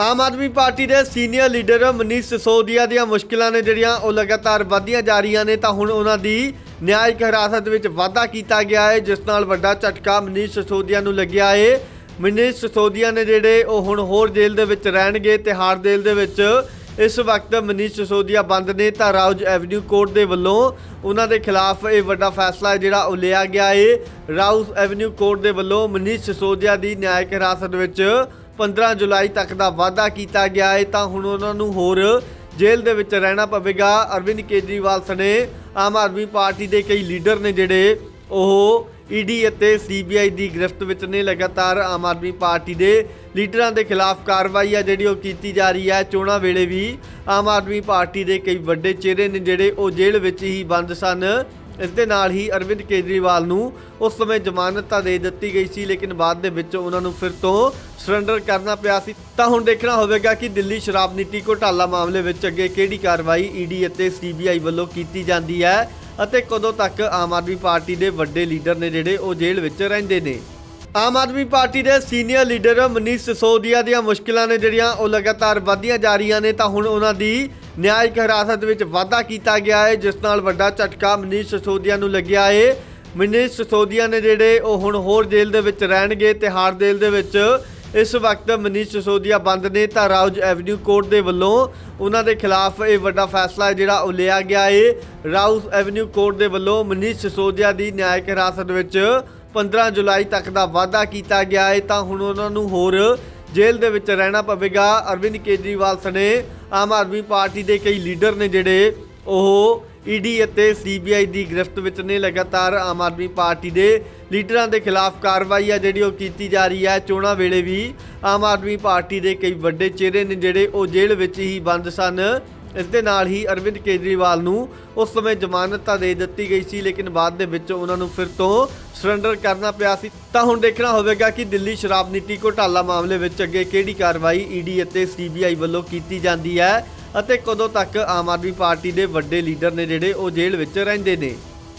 ਆਮ Aadmi party ਦੇ senior leader Manish Sisodia ਦੀਆਂ ਮੁਸ਼ਕਲਾਂ ਨੇ ਜਿਹੜੀਆਂ ਉਹ ਲਗਾਤਾਰ ਵਧੀਆਂ ਜਾ ਰਹੀਆਂ ਨੇ, ਤਾਂ ਹੁਣ ਉਹਨਾਂ ਦੀ ਨਿਆਇਕ ਹਿਰਾਸਤ ਵਿੱਚ ਵਾਧਾ ਕੀਤਾ ਗਿਆ ਹੈ, ਜਿਸ ਨਾਲ ਵੱਡਾ ਝਟਕਾ ਮਨੀਸ਼ ਸਿਸੋਦੀਆ ਨੂੰ ਲੱਗਿਆ ਹੈ। ਮਨੀਸ਼ ਸਿਸੋਦੀਆ ਨੇ ਜਿਹੜੇ ਉਹ ਹੁਣ ਹੋਰ ਜੇਲ੍ਹ ਦੇ ਵਿੱਚ ਰਹਿਣਗੇ ਤੇ ਜੇਲ੍ਹ ਦੇ ਵਿੱਚ, ਇਸ ਵਕਤ ਮਨੀਸ਼ ਸਿਸੋਦੀਆ ਬੰਦ ਨੇ, ਤਾਂ ਰਾਉਜ ਐਵਨਿਊ ਕੋਰਟ ਦੇ ਵੱਲੋਂ ਉਹਨਾਂ ਦੇ ਖਿਲਾਫ ਇਹ ਵੱਡਾ ਫੈਸਲਾ ਹੈ ਜਿਹੜਾ ਉਹ ਲਿਆ ਗਿਆ ਹੈ। ਰਾਉਜ ਐਵਨਿਊ ਕੋਰਟ ਦੇ ਵੱਲੋਂ ਮਨੀਸ਼ ਸਿਸੋਦੀਆ ਦੀ ਨਿਆਇਕ ਹਿਰਾਸਤ ਵਿੱਚ 15 ਜੁਲਾਈ ਤੱਕ ਦਾ ਵਾਅਦਾ ਕੀਤਾ ਗਿਆ ਹੈ ਤਾਂ ਹੁਣ ਉਹਨਾਂ ਨੂੰ ਹੋਰ ਜੇਲ੍ਹ ਦੇ ਵਿੱਚ ਰਹਿਣਾ ਪਵੇਗਾ। ਅਰਵਿੰਦ ਕੇਜਰੀਵਾਲ ਸਣੇ ਆਮ ਆਦਮੀ ਪਾਰਟੀ ਦੇ ਕਈ ਲੀਡਰ ਨੇ ਜਿਹੜੇ, ਉਹ ਈਡੀ ਅਤੇ ਸੀਬੀਆਈ ਦੀ ਗ੍ਰਿਫਤ ਵਿੱਚ ਨੇ। ਲਗਾਤਾਰ ਆਮ ਆਦਮੀ ਪਾਰਟੀ ਦੇ ਲੀਡਰਾਂ ਦੇ ਖਿਲਾਫ ਕਾਰਵਾਈ ਆ ਜਿਹੜੀ ਉਹ ਕੀਤੀ ਜਾ ਰਹੀ ਹੈ। ਚੋਣਾਂ ਵੇਲੇ ਵੀ ਆਮ ਆਦਮੀ ਪਾਰਟੀ ਦੇ ਕਈ ਵੱਡੇ ਚਿਹਰੇ ਨੇ ਜਿਹੜੇ ਉਹ ਜੇਲ੍ਹ ਵਿੱਚ ਹੀ ਬੰਦ ਸਨ। ਇਸ ਦੇ ਨਾਲ ਹੀ ਅਰਵਿੰਦ ਕੇਜਰੀਵਾਲ ਨੂੰ ਉਸ ਸਮੇਂ ਜ਼ਮਾਨਤ ਤਾਂ ਦੇ ਦਿੱਤੀ ਗਈ ਸੀ, ਲੇਕਿਨ ਬਾਅਦ ਦੇ ਵਿੱਚ ਉਹਨਾਂ ਨੂੰ ਫਿਰ ਤੋਂ ਸਰੈਂਡਰ ਕਰਨਾ ਪਿਆ ਸੀ। ਤਾਂ ਹੁਣ ਦੇਖਣਾ ਹੋਵੇਗਾ ਕਿ ਦਿੱਲੀ ਸ਼ਰਾਬ ਨੀਤੀ ਘੋਟਾਲਾ ਮਾਮਲੇ ਵਿੱਚ ਅੱਗੇ ਕਿਹੜੀ ਕਾਰਵਾਈ ਈਡੀ ਅਤੇ ਸੀਬੀਆਈ ਵੱਲੋਂ ਕੀਤੀ ਜਾਂਦੀ ਹੈ ਅਤੇ ਕਦੋਂ ਤੱਕ ਆਮ ਆਦਮੀ ਪਾਰਟੀ ਦੇ ਵੱਡੇ ਲੀਡਰ ਨੇ ਜਿਹੜੇ ਉਹ ਜੇਲ੍ਹ ਵਿੱਚ ਰਹਿੰਦੇ ਨੇ। ਆਮ ਆਦਮੀ ਪਾਰਟੀ ਦੇ ਸੀਨੀਅਰ ਲੀਡਰ ਮਨੀਸ਼ ਸਿਸੋਦੀਆ ਦੀਆਂ ਮੁਸ਼ਕਲਾਂ ਨੇ ਜਿਹੜੀਆਂ ਉਹ ਲਗਾਤਾਰ ਵਧੀਆਂ ਜਾ ਰਹੀਆਂ ਨੇ, ਤਾਂ ਹੁਣ ਉਹਨਾਂ ਦੀ ਨਿਆਇਕ ਹਿਰਾਸਤ ਵਿੱਚ ਵਾਧਾ ਕੀਤਾ ਗਿਆ ਹੈ, ਜਿਸ ਨਾਲ ਵੱਡਾ ਝਟਕਾ ਮਨੀਸ਼ ਸਿਸੋਦੀਆ ਨੂੰ ਲੱਗਿਆ ਹੈ। ਮਨੀਸ਼ ਸਿਸੋਦੀਆ ਨੇ ਜਿਹੜੇ ਉਹ ਹੁਣ ਹੋਰ ਜੇਲ੍ਹ ਦੇ ਵਿੱਚ ਰਹਿਣਗੇ ਤੇ ਜੇਲ੍ਹ ਦੇ ਵਿੱਚ, ਇਸ ਵਕਤ ਮਨੀਸ਼ ਸਿਸੋਦੀਆ ਬੰਦ ਨੇ ਤਾਂ ਰਾਉਜ ਐਵਨਿਊ ਕੋਰਟ ਦੇ ਵੱਲੋਂ ਉਹਨਾਂ ਦੇ ਖਿਲਾਫ ਇਹ ਵੱਡਾ ਫੈਸਲਾ ਹੈ ਜਿਹੜਾ ਉਹ ਲਿਆ ਗਿਆ ਹੈ। ਰਾਉਜ ਐਵਨਿਊ ਕੋਰਟ ਦੇ ਵੱਲੋਂ ਮਨੀਸ਼ ਸਿਸੋਦੀਆ ਦੀ ਨਿਆਇਕ ਹਿਰਾਸਤ ਵਿੱਚ 15 ਜੁਲਾਈ ਤੱਕ ਦਾ ਵਾਅਦਾ ਕੀਤਾ ਗਿਆ ਹੈ। ਤਾਂ ਹੁਣ ਉਹਨਾਂ ਨੂੰ ਹੋਰ ਜੇਲ੍ਹ ਦੇ ਵਿੱਚ ਰਹਿਣਾ ਪਵੇਗਾ। ਅਰਵਿੰਦ ਕੇਜਰੀਵਾਲ ਸਣੇ ਆਮ ਆਦਮੀ ਪਾਰਟੀ ਦੇ ਕਈ ਲੀਡਰ ਨੇ ਜਿਹੜੇ ਉਹ ਈਡੀ ਅਤੇ ਸੀਬੀਆਈ ਦੀ ਗ੍ਰਿਫਤ ਵਿੱਚ ਨੇ। ਲਗਾਤਾਰ ਆਮ ਆਦਮੀ ਪਾਰਟੀ ਦੇ ਲੀਡਰਾਂ ਦੇ ਖਿਲਾਫ ਕਾਰਵਾਈ ਆ ਜਿਹੜੀ ਉਹ ਕੀਤੀ ਜਾ ਰਹੀ ਹੈ। ਚੋਣਾਂ ਵੇਲੇ ਵੀ ਆਮ ਆਦਮੀ ਪਾਰਟੀ ਦੇ ਕਈ ਵੱਡੇ ਚਿਹਰੇ ਨੇ ਜਿਹੜੇ ਉਹ ਜੇਲ੍ਹ ਵਿੱਚ ਹੀ ਬੰਦ ਸਨ। ਇਸ ਦੇ ਨਾਲ ਹੀ ਅਰਵਿੰਦ ਕੇਜਰੀਵਾਲ ਨੂੰ ਉਸ ਸਮੇਂ ਜ਼ਮਾਨਤ ਤਾਂ ਦੇ ਦਿੱਤੀ ਗਈ ਸੀ, ਲੇਕਿਨ ਬਾਅਦ ਦੇ ਵਿੱਚ ਉਹਨਾਂ ਨੂੰ ਫਿਰ ਤੋਂ ਸਰੈਂਡਰ ਕਰਨਾ ਪਿਆ ਸੀ। ਤਾਂ ਹੁਣ ਦੇਖਣਾ ਹੋਵੇਗਾ ਕਿ ਦਿੱਲੀ ਸ਼ਰਾਬ ਨੀਤੀ ਘੋਟਾਲਾ ਮਾਮਲੇ ਵਿੱਚ ਅੱਗੇ ਕਿਹੜੀ ਕਾਰਵਾਈ ਈਡੀ ਅਤੇ ਸੀਬੀਆਈ ਵੱਲੋਂ ਕੀਤੀ ਜਾਂਦੀ ਹੈ ਅਤੇ ਕਦੋਂ ਤੱਕ ਆਮ ਆਦਮੀ ਪਾਰਟੀ ਦੇ ਵੱਡੇ ਲੀਡਰ ਨੇ ਜਿਹੜੇ ਉਹ ਜੇਲ੍ਹ ਵਿੱਚ ਰਹਿੰਦੇ ਨੇ।